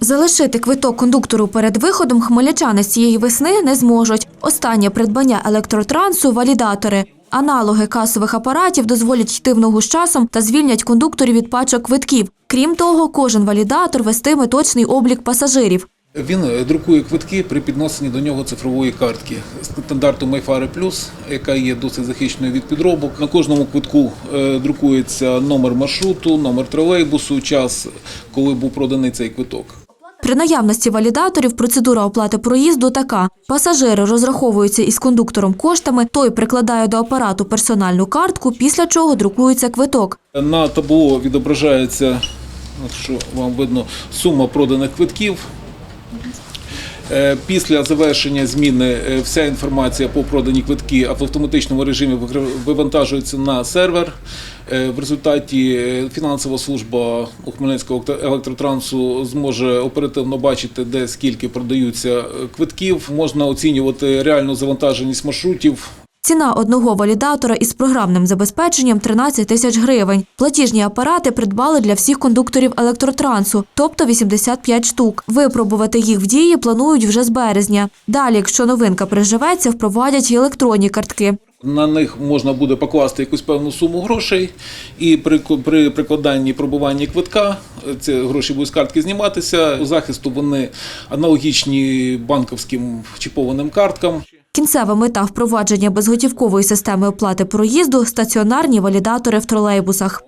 Залишити квиток кондуктору перед виходом хмельничани цієї весни не зможуть. Останнє придбання електротрансу – валідатори. Аналоги касових апаратів дозволять йти в ногу з часом та звільнять кондукторів від пачок квитків. Крім того, кожен валідатор вестиме точний облік пасажирів. Він е, друкує квитки при підносенні до нього цифрової картки стандарту MyFare Plus, яка є досить захищеною від підробок. На кожному квитку е, друкується номер маршруту, номер тролейбусу, час, коли був проданий цей квиток. При наявності валідаторів процедура оплати проїзду така. Пасажири розраховуються із кондуктором коштами, той прикладає до апарату персональну картку, після чого друкується квиток. На табло відображається, що вам видно, сума проданих квитків. Е, Після завершення зміни е, вся інформація по продані квитки в автоматичному режимі вивантажується на сервер. Е, В результаті фінансова служба у Хмельницького електротрансу зможе оперативно бачити, де скільки продаються квитків. Можна оцінювати реальну завантаженість маршрутів. Ціна одного валідатора із програмним забезпеченням 13 тисяч гривень. Платіжні апарати придбали для всіх кондукторів електротрансу, тобто 85 штук. Випробувати їх в дії планують вже з березня. Далі, якщо новинка приживеться, впровадять й електронні картки. На них можна буде покласти якусь певну суму грошей, і при, при прикладанні пробуванні квитка е, ці гроші будуть з картки зніматися. У захисту вони аналогічні банківським чіпованим карткам. Кінцева мета впровадження безготівкової системи оплати проїзду – стаціонарні валідатори в тролейбусах.